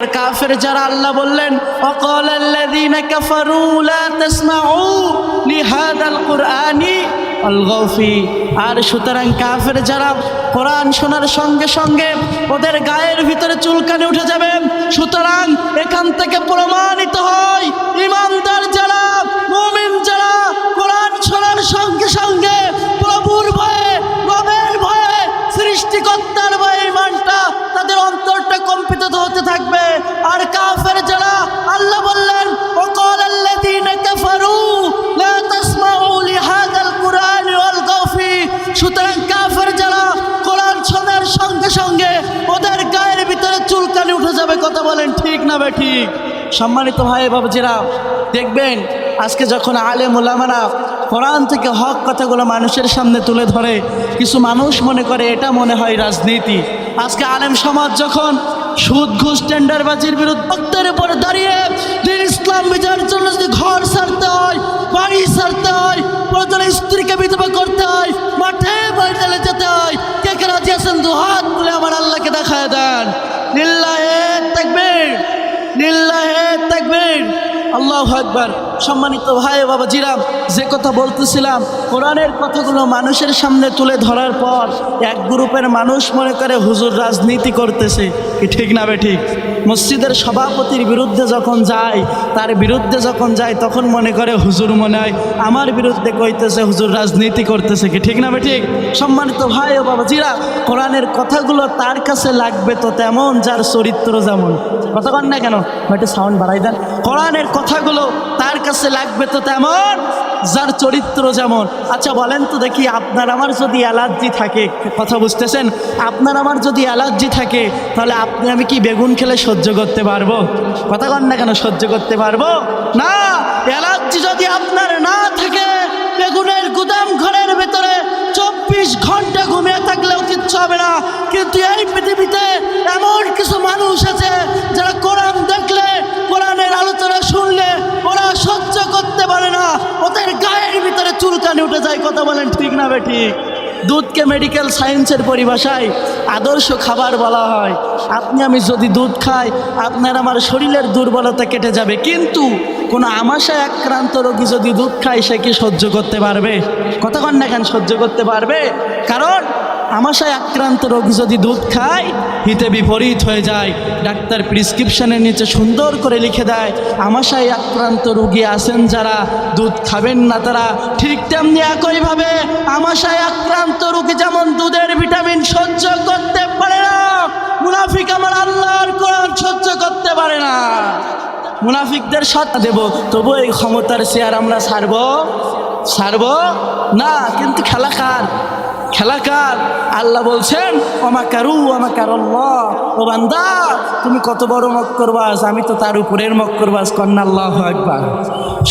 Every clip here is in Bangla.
কাফের যারা আল্লাহ বললেন অকল আল্লাযীনা কাফারু লা তাসমাউ লিহাদাল কুরআনি আলগাউফি। আর সুতরাং কাফের যারা কোরআন শোনার সঙ্গে সঙ্গে ওদের গায়ের ভিতরে চুলকানি উঠে যাবে, সুতরাং এখান থেকে প্রমাণিত হয়, ইমানদার যারা, মুমিন যারা কোরআন শোনার সঙ্গে সঙ্গে প্রভুর ভয়ে রবের ভয়ে সৃষ্টিকর্তার ভয়ে ইমানটা তাদের অন্তরটা কম্পিত হতে থাকবে আর কাফের যারা আল্লাহ বললেন وقال الذين كفروا لا تسمعوا لهذا القرآن والغوا فيه সুতরাং কাফের যারা কোরআন শোনার সঙ্গে সঙ্গে ওদের গায়ের ভিতরে চুলকানি উঠে যাবে কথা বলেন ঠিক না বে ঠিক সম্মানিত ভাই বাবাজিরা দেখবেন আজকে যখন আলেম ওলামারা কোরআন থেকে হক কথাগুলো মানুষের সামনে তুলে ধরে কিছু মানুষ মনে করে এটা মনে হয় রাজনীতি আজকে আলেম সমাজ যখন সুদ, ঘুষ টেন্ডারবাজির বিরুদ্ধে ভক্তের উপরে দাঁড়িয়ে দিন ইসলাম বিজয়ের জন্য যদি ঘর ছাড়তে হয়, বাড়ি ছাড়তে হয়, প্রয়োজনে স্ত্রীকে বিধবা করতে হয়, মাঠে ময়দানে যেতে হয়, কে কে রাজি আছেন? দু হাত তুলে আমার আল্লাহকে দেখায় দেন। নিল্লাহে তাকবীর নিল্লাহে তাকবীর। আল্লাহ আকবার। সম্মানিত ভাই বাবা জিরাম যে কথা বলতেছিলাম, কোরআনের কথাগুলো মানুষের সামনে তুলে ধরার পর এক গ্রুপের মানুষ মনে করে হুজুর রাজনীতি করতেছে। কি ঠিক না বে ঠিক? মসজিদের সভাপতির বিরুদ্ধে যখন যায়, তার বিরুদ্ধে যখন যায়, তখন মনে করে হুজুর মনে হয়, আমার বিরুদ্ধে কইতেছে হুজুর রাজনীতি করতেছে। কি ঠিক না ঠিক? সম্মানিত ভাই ও বাবা জিরা কোরআনের কথাগুলো তার কাছে লাগবে তো তেমন যার চরিত্র যেমন। কথা কন না কেন? একটু সাউন্ড বাড়াই দেন। কোরআনের কথাগুলো তার কাছে লাগবে তো তেমন, যার চরিত্র যেমন। আচ্ছা বলেন তো দেখি, আপনার আমার যদি অ্যালার্জি থাকে, কথা বুঝতেছেন? আপনার আমার যদি অ্যালার্জি থাকে, তাহলে আপনি, আমি কি বেগুন খেলে সহ্য করতে পারব? কথা কন না কেন, সহ্য করতে পারব? না, অ্যালার্জি যদি আপনার না থাকে, বেগুনের গুদাম ঘরের ভেতরে চব্বিশ ঘণ্টা ঘুমিয়ে থাকলেও কিচ্ছু হবে না। কিন্তু এই পৃথিবীতে এমন কিছু মানুষ আছে, যারা কোরআন দেখলে কোরআনের আলোচনা শুনলে ওরা সহ্য করতে পারে না। ওদের গায়ের ভিতরে চুলকানি উঠে যায়, কথা বলেন ঠিক না বে ঠিক দুধকে মেডিকেল সায়েন্সের পরিভাষায় আদর্শ খাবার বলা হয়। আপনি আমি যদি দুধ খাই, আপনার আমার শরীরের দুর্বলতা কেটে যাবে। কিন্তু কোনো আমাশায় আক্রান্ত রোগী যদি দুধ খায়, সে কি সহ্য করতে পারবে? কতক্ষণ না কেন, সহ্য করতে পারবে? কারণ আমাশায় আক্রান্ত রোগী যদি দুধ খায়, হিতে বিপরীত হয়ে যায়। ডাক্তার প্রিসক্রিপশনের নিচে সুন্দর করে লিখে দেয়, আমাশায় আক্রান্ত রোগী আছেন যারা দুধ খাবেন না তারা ঠিক তেমনি একইভাবে আমাশায় আক্রান্ত রোগী যেমন দুধের ভিটামিন সহ্য করতে পারে না। মুনাফিক আমার আল্লাহর কোরআন সহ্য করতে পারে না। মুনাফিকদের সত্তা দেব, তবু এই ক্ষমতার শেয়ার আমরা ছাড়ব? সারব না, কিন্তু খেলা কার? খেলা কার? আল্লাহ বলছেন অমাকারু অমাকার ও বান্দা, তুমি কত বড় মক্করবাস আমি তো তার উপরের মক্করবাস কন্যা আল্লাহ একবার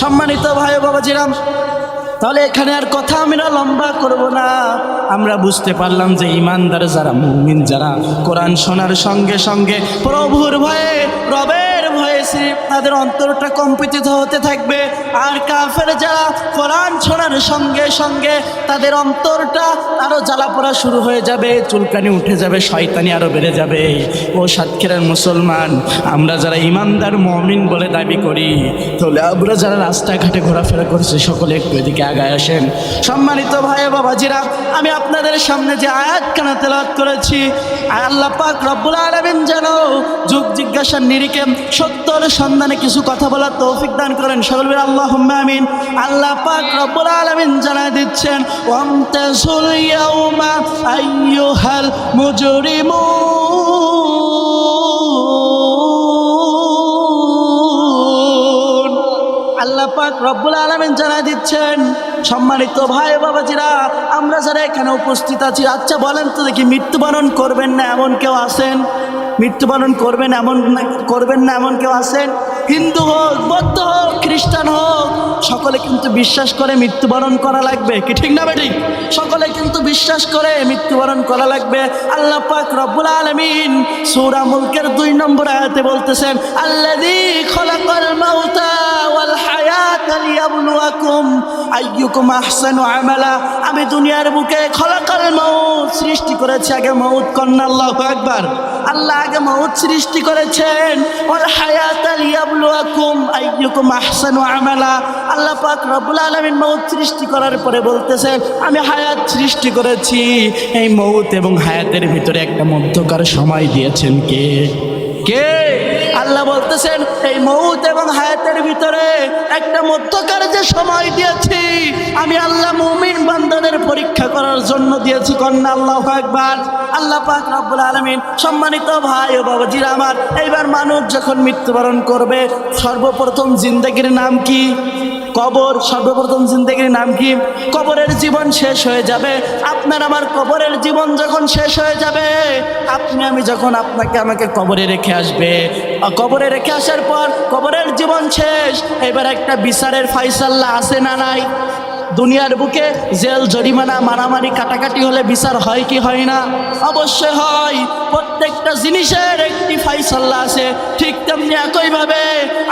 সম্মানিত ভাই বাবাজিরাম, তাহলে এখানে আর কথা আমরা লম্বা করব না। আমরা বুঝতে পারলাম যে ইমানদার যারা, মুমিন যারা, কোরআন শোনার সঙ্গে সঙ্গে প্রভুর ভয়ে, রবের ভয়ে সে তাদের অন্তরটা কম্পিত হতে থাকবে। আর কাফের যারা কোরআন শোনার সঙ্গে সঙ্গে তাদের অন্তরটা আরও জ্বালা পড়া শুরু হয়ে যাবে, চুলকানি উঠে যাবে, শয়তানি আরও বেড়ে যাবে। ও সাতক্ষীরার মুসলমান, আমরা যারা ইমানদার মমিন বলে দাবি করি, তাহলে আমরা যারা রাস্তাঘাটে ঘোরাফেরা করছি, সকলে একটু এদিকে আগায় আসেন। সম্মানিত ভাই বাবাজিরা, আমি আপনাদের সামনে যে আয়াত কানা তেলাত করেছি, আল্লাহ পাক রব্বুল আলমিন যেন যুগ জিজ্ঞাসার নিরিখে সত্যর সন্ধানে কিছু কথা বলার তৌফিক দান করেন। সকল বীর আল্লাহ আমিন। আল্লাহ পাক রব্বুল আলমিন জানায় দিচ্ছেন ওয়ামতাজুল ইয়াউমা আইয়ুহাল মুজরিমুন। আল্লাহ পাক রব্বুল আলমিন জানাই দিচ্ছেন, সম্মানিত ভাই বাবাজিরা, আমরা যারা এখানে উপস্থিত আছি আচ্ছা বলেন তো দেখি মৃত্যুবরণ করবেন না এমন কেউ আছেন? মৃত্যুবরণ করবেন এমন করবেন না এমন কেউ আছেন? হিন্দু হোক, বৌদ্ধ হোক, খ্রিস্টান হোক, সকলে কিন্তু বিশ্বাস করে মৃত্যুবরণ করা লাগবে। কি ঠিক না বেঠিক সকলে কিন্তু বিশ্বাস করে মৃত্যুবরণ করা লাগবে। আল্লাহ পাক রব্বুল আলমিন সূরা মুলকের দুই নম্বর আয়াতে বলতেছেন, আল্লাযী খলাকাল মাউতা ওয়াল হায়াতা আমি দুনিয়ার বুকে খলাকাল মউত সৃষ্টি করেছি, আগে মউত কন্না আল্লাহু আকবার। আল্লাহ আগে মউত সৃষ্টি করেছেন। ওয়াল হায়াত লিয়াবলুয়াকুম আইয়ুকুম আহসানু আমালা। আল্লাহ পাক রব্বুল আলামিন মউত সৃষ্টি করার পরে বলতেছেন, আমি হায়াত সৃষ্টি করেছি। এই মউত এবং হায়াতের ভিতরে একটা মধ্যকার সময় দিয়েছেন কে? কে? আল্লাহ বলতেছেন, এই মৌত এবং হায়াতের ভিতরে একটা মধ্যকার যে সময় দিয়েছি, আমি আল্লাহ মুমিন বান্দাদের পরীক্ষা করার জন্য দিয়েছি। কন্যা, আল্লাহ একবার আল্লাহ পাক রব্বুল আলমিন, সম্মানিত ভাই ও বাবাজির আমার, এইবার মানুষ যখন মৃত্যুবরণ করবে, সর্বপ্রথম জিন্দগির নাম কি? কবর সর্বপ্রথম জিন্দগির নাম কি? কবরের জীবন শেষ হয়ে যাবে। আপনার আমার কবরের জীবন যখন শেষ হয়ে যাবে, আপনি, আমি যখন আপনাকে, আমাকে কবরে রেখে আসবে। কবরে রেখে আসার পর কবরের জীবন শেষ। এবার একটা বিচারের ফাইসাল্লা আছে না নাই? দুনিয়ার বুকে জেল, জরিমানা, মারামারি, কাটাকাটি হলে বিচার হয় কি হয় না? অবশ্যই হয়। প্রত্যেকটা জিনিসের একটি ফাইসাল্লা আছে। ঠিক তেমনি একইভাবে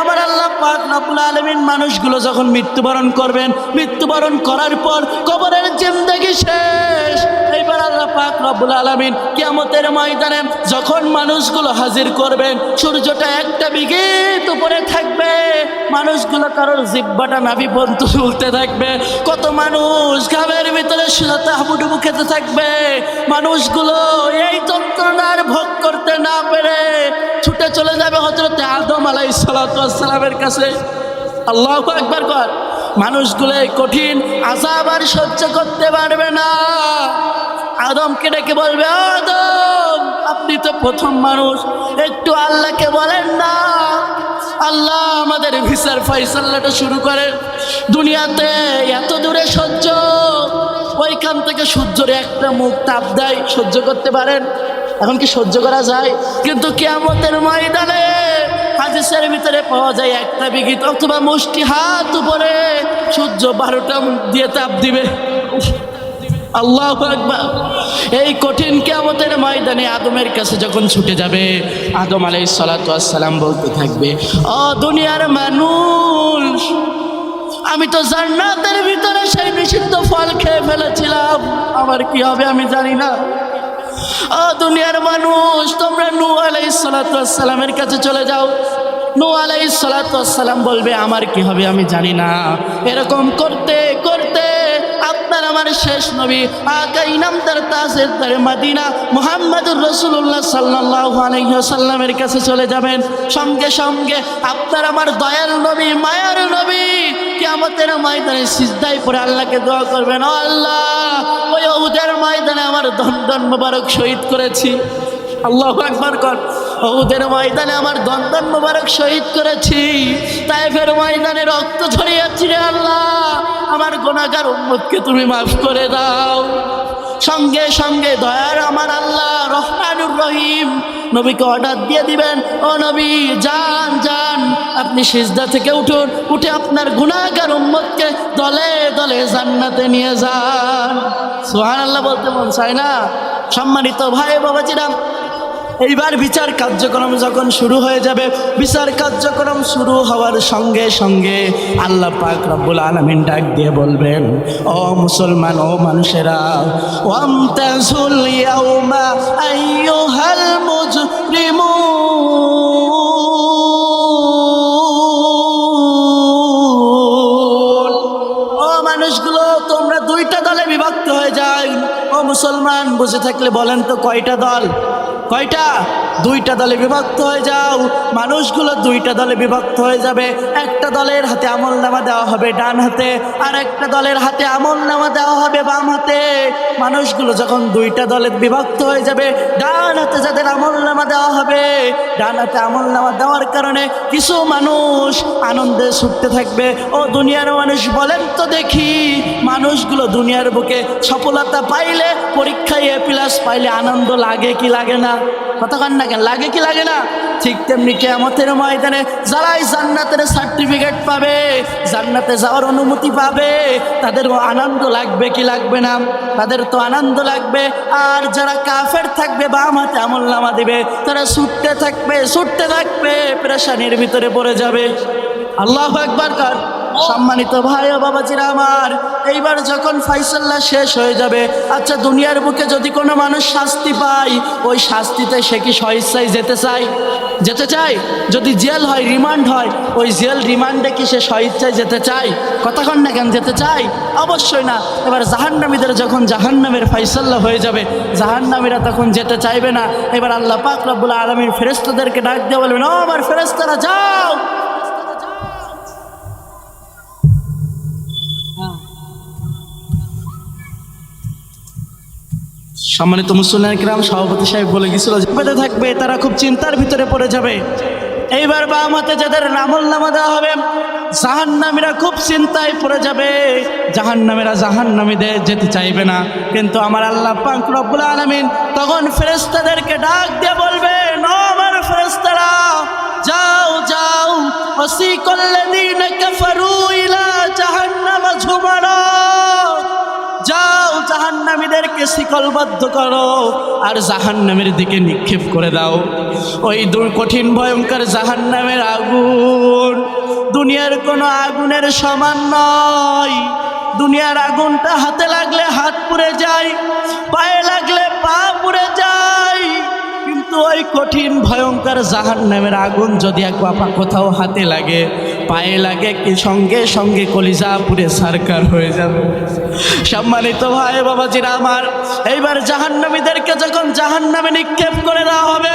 আমার আল্লাহ পাক রব্বুল আলমিন মানুষগুলো যখন মৃত্যুবরণ করবেন, মৃত্যুবরণ করার পর কবরের জিন্দগি শেষ। কিয়ামতের ময়দানে যখন মানুষগুলো হাজির করবেন, সূর্যটা একটা বিঘিত উপরে থাকবে। মানুষগুলো কারোর জিব্বাটা নাভি পর্যন্ত তুলতে থাকবে। কত মানুষ ঘামের ভিতরে শুধু হাবুডুবু খেতে থাকবে। মানুষগুলো এই যন্ত্রণার ভোগ করতে না পেরে ছুটে চলে যাবে হজরত আদম আলাই সালামের কাছে। আল্লাহ একবার কর। মানুষগুলো কঠিন আজাব আর সহ্য করতে পারবে না। আদমকে ডেকে বলবে, আদম, আপনি তো প্রথম মানুষ। একটু আল্লাহকে বলেন না। আল্লাহ আমাদের ভিসার ফাইসাল্লাটা শুরু করে দুনিয়াতে এত দূরে সহ্য। ওইখান থেকে সূর্যের একটা মুখ তাপ দেয়, সহ্য করতে পারেন? এখন কি সহ্য করা যায়? কিন্তু কেয়ামতের ময়দানে হাদিসের ভিতরে পাওয়া যায় একটা বিঘিত, অথবা মুষ্টি হাত উপরে সূর্য বারোটা মুখ দিয়ে তাপ দিবে। আল্লাহ আকবার। এই কঠিন কেয়ামতের ময়দানে আদমের কাছে যখন ছুটে যাবে, আদম আলাই সালাম বলতে থাকবে, ও দুনিয়ার মানুষ, আমি তো জান্নাতের ভিতরে সেই নিষিদ্ধ ফল খেয়ে ফেলেছিলাম। আমার কি হবে আমি জানি না। ও দুনিয়ার মানুষ, তোমরা নু আলাই সালামের কাছে চলে যাও। নু আলাই সালাম বলবে, আমার কি হবে আমি জানি না। এরকম করতে করতে আপনার আমার শেষ নবী আকা ইনামদার তাসের তার মাদিনা, মোহাম্মদুর রসুল্লাহ সাল্লাহ আলহ্লামের কাছে চলে যাবেন। সঙ্গে সঙ্গে আপনার আমার দয়াল নবী, মায়ার নবী কেমতের ময়দানে সিজদাই পরে আল্লাহকে দোয়া করবেন। আল্লাহ ওই উদের ময়দানে আমার দণ্ডন মোবারক শহীদ করেছি। আল্লাহ একবার কর। ওদের ময়দানে আমার দন্দন মোবারক শহীদ করেছি। তাই ফের ময়দানে রক্ত ঝরিয়েছি রে আল্লাহ। আমার গোনাগার উম্মতকে তুমি মাফ করে দাও। সঙ্গে সঙ্গে দয়ার আমার আল্লাহ রহমানুর রহিম। নবীকে অর্ডার দিয়ে দিবেন, ও নবী, যান যান। আপনি সিজদা থেকে উঠুন, উঠে আপনার গুণাগার উম্মতকে দলে দলে জান্নাতে নিয়ে যান। সোহান আল্লাহ বলতে মন চায় না। সম্মানিত ভাই বাবাজিরা এইবার বিচার কার্যক্রম যখন শুরু হয়ে যাবে, বিচার কার্যক্রম শুরু হওয়ার সঙ্গে সঙ্গে আল্লাহ পাক রব্বুল আলমিন ডাক দিয়ে বলবেন, ও মুসলমান, ও মানুষেরা, ওয়ামতাজুল ইয়াউমা আইয়ুহাল হয়ে ও মুসলমান বসে থাকলে বলেন তো কয়টা দল? কয়টা? দুইটা দলে বিভক্ত হয়ে যাও। মানুষগুলো দুইটা দলে বিভক্ত হয়ে যাবে। একটা দলের হাতে আমল নামা দেওয়া হবে ডান হাতে, আর একটা দলের হাতে আমল নামা দেওয়া হবে বাম হাতে। মানুষগুলো যখন দুইটা দলে বিভক্ত হয়ে যাবে, ডান হাতে যাদের আমল নামা দেওয়া হবে, ডান হাতে আমল নামা দেওয়ার কারণে কিছু মানুষ আনন্দে ছুটতে থাকবে। ও দুনিয়ার মানুষ, বলেন তো দেখি, মানুষগুলো দুনিয়ার বুকে সফলতা পাইলে, পরীক্ষায় এ প্লাস পাইলে আনন্দ লাগে কি লাগে না? কন না কেন? লাগে কি লাগে না? ঠিক তেমনি কেমতের ময়দানে যারাই জান্নাতের সার্টিফিকেট পাবে, জান্নাতে যাওয়ার অনুমতি পাবে তাদের আনন্দ লাগবে কি লাগবে না? তাদের তো আনন্দ লাগবে। আর যারা কাফের থাকবে বা হাতে আমল নামা দিবে, তারা ছুটতে থাকবে ছুটতে থাকবে, প্রেশানির ভিতরে পড়ে যাবে। আল্লাহ একবার কার। সম্মানিত ভাই ও বাবাজিরা আমার, এইবার যখন ফাইসাল্লা শেষ হয়ে যাবে আচ্ছা দুনিয়ার বুকে যদি কোনো মানুষ শাস্তি পায়, ওই শাস্তিতে সে কি স্বইচ্ছায় যেতে চায়? যেতে চায়? যদি জেল হয়, রিমান্ড হয়, ওই জেল রিমান্ডে কি সে স্বইচ্ছায় যেতে চায়? কতক্ষণ না কেন, যেতে চায়? অবশ্যই না। এবার জাহান্নামীদের যখন জাহান্নামের ফাইসাল্লা হয়ে যাবে, জাহান্নামীরা তখন যেতে চাইবে না। এবার আল্লাহ পাক রব্বুল আলমীর ফেরেস্তাদেরকে ডাক দিয়ে বলবেন, ও আমার ফেরেস্তারা যাও! সম্মানিত মুসলমান কিরাম, সভাপতি সাহেব বলে গেছিল যে থাকবে, তারা খুব চিন্তার ভিতরে পড়ে যাবে। এইবার বা আমাতে যাদের নামল নামা দেওয়া হবে, জাহান্নামীরা খুব চিন্তায় পড়ে যাবে। জাহান্নামীরা জাহান্নামীদের যেতে চাইবে না। কিন্তু আমার আল্লাহ পাক রব্বুল আলামিন তখন ফেরেস্তাদেরকে ডাক দিয়ে বলবে, ন আমার ফেরেশতারা, যাও যাও। ওয়াসিকাল্লাযীনা কাফারু ইলা জাহান্নামা ঝুমারা। জাহান্নামীদেরকে শিকলবদ্ধ করো আর জাহান্নামের দিকে নিক্ষেপ করে দাও। ওই দূর কঠিন ভয়ঙ্কর জাহান্নামের আগুন দুনিয়ার কোনো আগুনের সমান নয়। দুনিয়ার আগুনটা হাতে লাগলে হাত পুড়ে যায়, পায়ে লাগলে পা পুড়ে যায়। কিন্তু ওই কঠিন, ভয়ঙ্কর জাহান নামের আগুন যদি এক বাপা কোথাও হাতে লাগে, পায়ে লাগে, কি সঙ্গে সঙ্গে কলিজা পুরে সারকার হয়ে যাবে। সম্মানিত ভাই বাবাজিরা আমার, এইবার জাহান্নামীদেরকে যখন জাহান্নামে নিক্ষেপ করে দেওয়া হবে,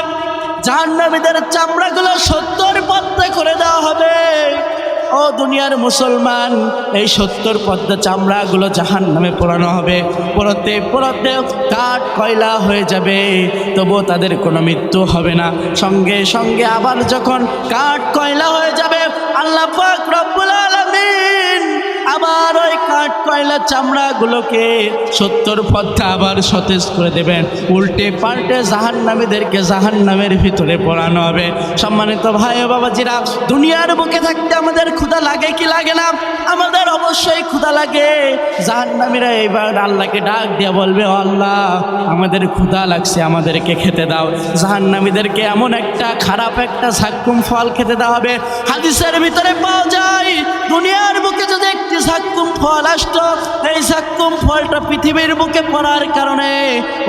জাহান্নামীদের চামড়াগুলো সত্তর পত্রে করে দেওয়া হবে। ও দুনিয়ার মুসলমান, এই সত্তর পদ্মা চামড়াগুলো জাহান নামে পোড়ানো হবে। পোড়াতে পোড়াতে কাঠ, কয়লা হয়ে যাবে, তবুও তাদের কোনো মৃত্যু হবে না। সঙ্গে সঙ্গে আবার যখন কাঠ, কয়লা হয়ে যাবে, আল্লাহ রব্বুল আলামিন আবার ওই কাঠ কয়লা চামড়াগুলোকে সত্তর পথে আবার সতেজ করে দেবেন। উল্টে পাল্টে জাহান্নামীদেরকে জাহান্নামের ভিতরে পড়ানো হবে। সম্মানিত ভাই বাবাজিরা, দুনিয়ার বুকে থাকতে আমাদের ক্ষুধা লাগে কি লাগে না? আমাদের অবশ্যই ক্ষুধা লাগে। জাহান্নামীরা এবার আল্লাহকে ডাক দিয়ে বলবে আল্লাহ, আমাদের ক্ষুধা লাগছে, আমাদেরকে খেতে দাও। জাহান্নামীদেরকে এমন একটা খারাপ একটা সাক্কুম ফল খেতে দেওয়া হবে। হাদিসের ভিতরে পাওয়া যায়, দুনিয়ার বুকে যদি একটি সাক্কুম ফল আসতো। এই সাক্কুম ফলটা পৃথিবীর বুকে পড়ার কারণে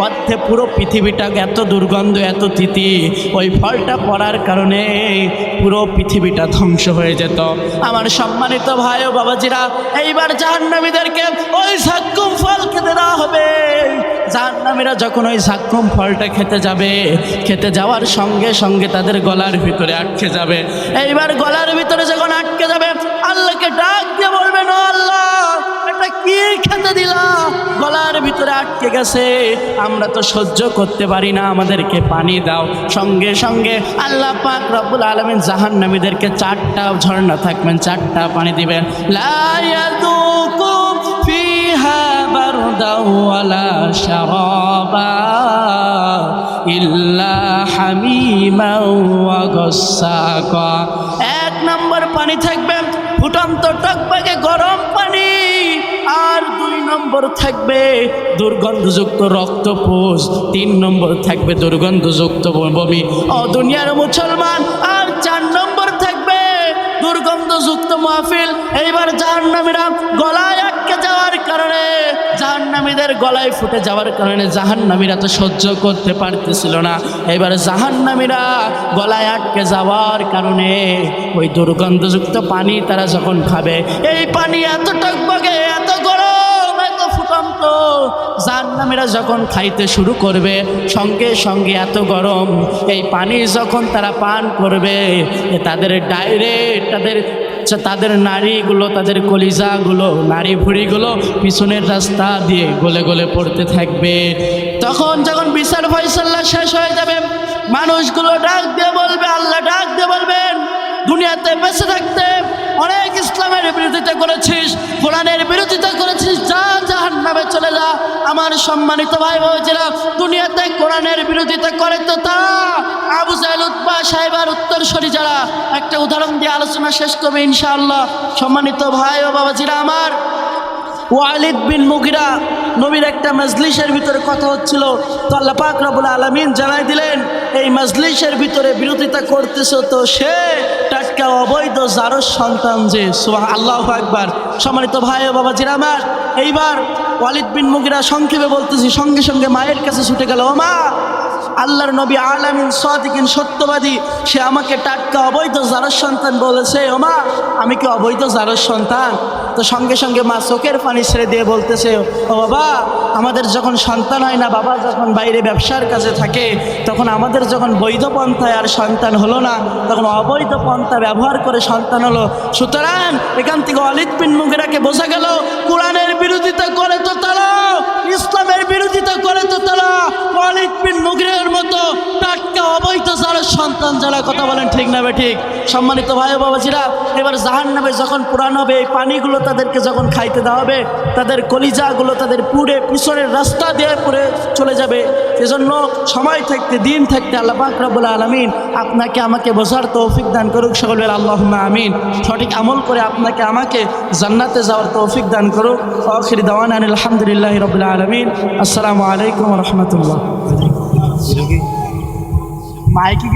অর্থে পুরো পৃথিবীটা এত দুর্গন্ধ, এত তিতি, ওই ফলটা পড়ার কারণে পুরো পৃথিবীটা ধ্বংস হয়ে যেত। আমার সম্মানিত ভাই ও বাবাজিরা, এইবার জাহান্নামীদেরকে ওই সাক্কুম ফল খেতে দেওয়া হবে। জাহান্নামীরা যখন ওই সাক্কুম ফলটা খেতে যাবে, খেতে যাওয়ার সঙ্গে সঙ্গে তাদের গলার ভিতরে আটকে যাবে। এইবার গলার ভিতরে যখন আটকে যাবে, আল্লাহকে ডাক দিয়ে বলবেন "ও আল্লাহ, এটা কি খেতে দিলা? গলার ভিতরে আটকে গেছে। আমরা তো সহ্য করতে পারি না, আমাদেরকে পানি দাও। সঙ্গে সঙ্গে আল্লাহ পাক রব্বুল আলমিন জাহান্নামীদেরকে চারটা ঝর্ণা থাকবেন, চারটা পানি দিবেন। লা বারদাও ওয়ালা শারাবা ইল্লা হামিমা ওয়া গাসসাকা এক নম্বর পানি থাকবে, ফুটন্ত গরম পানি। আর দুই নম্বর থাকবে দুর্গন্ধযুক্ত রক্তপোষ। তিন নম্বর থাকবে দুর্গন্ধযুক্ত বমি। ও দুনিয়ার মুসলমান, আর চার নম্বর থাকবে দুর্গন্ধযুক্ত মাহফিল। এইবার গলায় আটকে যাওয়ার কারণে জাহান্নামীদের গলায় ফুটে যাওয়ার কারণে জাহান্নামীরা তো সহ্য করতে পারতেছিল না। এবার জাহান্নামীরা গলায় আটকে যাওয়ার কারণে ওই দুর্গন্ধযুক্ত পানি তারা যখন খাবে, এই পানি এত টকবগে এত গরম, এত ফুটন্ত। জাহান্নামীরা যখন খাইতে শুরু করবে, সঙ্গে সঙ্গে এত গরম, এই পানি যখন তারা পান করবে তাদের ডাইরেক্ট তাদের তাদের নারীগুলো, তাদের কলিজাগুলো, নারী ভুড়িগুলো পিছনের রাস্তা দিয়ে গলে গলে পড়তে থাকবে। তখন যখন বিচার ফয়সাল্লা শেষ হয়ে যাবে, মানুষগুলো ডাক দিয়ে বলবে, আল্লাহ ডাক দিয়ে বলবেন, দুনিয়াতে বেঁচে থাকতে অনেক ইসলামের বিরোধিতা করেছিস, কোরআনের বিরোধিতা করেছিস, যা জাহান নামে চলে যা। আমার সম্মানিত ভাই বোনেরা দুনিয়াতে কোরআনের বিরোধিতা করে তো তারা আবু জাহেল উৎপা সাহেবার উত্তরসরি যারা একটা উদাহরণ দিয়ে আলোচনা শেষ করবে ইনশাআল্লাহ। সম্মানিত ভাই ও বাবা বাবাজিরা আমার, ওয়ালিদ বিন মুগিরা নবীর একটা মজলিসের ভিতরে কথা হচ্ছিল। তো আল্লাহ পাক রাবুল আলমিন জানাই দিলেন, এই মজলিসের ভিতরে বিরোধিতা করতেছ তো সে টাটকা অবৈধ জারস সন্তান যে সুবাহ আল্লাহ আকবার। সম্মানিত ভাই ও বাবাজির আমার, এইবার ওয়ালিদ বিন মুগিরা সংক্ষেপে বলতেছি, সঙ্গে সঙ্গে মায়ের কাছে ছুটে গেল, ও মা, আল্লাহর নবী আলামিন সদিকিন সত্যবাদী, সে আমাকে টাটকা অবৈধ জারস সন্তান বলেছে। ও মা, আমি কি অবৈধ জারস সন্তান? তো সঙ্গে সঙ্গে মা চোখের পানি ছেড়ে দিয়ে বলতেছে, ও বাবা, আমাদের যখন সন্তান হয় না, বাবা যখন বাইরে ব্যবসার কাজে থাকে, তখন আমাদের যখন বৈধ পন্থায় আর সন্তান হলো না, তখন অবৈধ পন্থা ব্যবহার করে সন্তান হলো। সুতরাং এখান থেকে অলিদ বিন মুগেরাকে বোঝা গেল, কোরআনের বিরোধিতা করে তো তারা, ইসলামের বিরোধিতা করে তো তারা। অলিদ বিন মুগেরের মতো টাটকা অবৈধ যারা সন্তান, যারা কথা বলেন ঠিক না ঠিক? সম্মানিত ভাই বাবাজিরা, এবার জাহান নামে যখন পুরান হবে, এই পানিগুলো তাদেরকে যখন খাইতে দেওয়া হবে, তাদের কলিজাগুলো তাদের পুড়ে পিছনের রাস্তা দিয়ে পুড়ে চলে যাবে। এজন্য সময় থাকতে, দিন থাকতে আল্লাহ পাক আলমিন আপনাকে আমাকে বোঝার তৌফিক দান করুক সকল আল্লাহ আমিন। সঠিক আমল করে আপনাকে, আমাকে জান্নাতে যাওয়ার তৌফিক দান করুক। আখির দাওয়ান আলহামদুলিল্লাহ রবিল্লা আলমিন। আসসালামু আলাইকুম রহমতুল্লাহ। মাইকি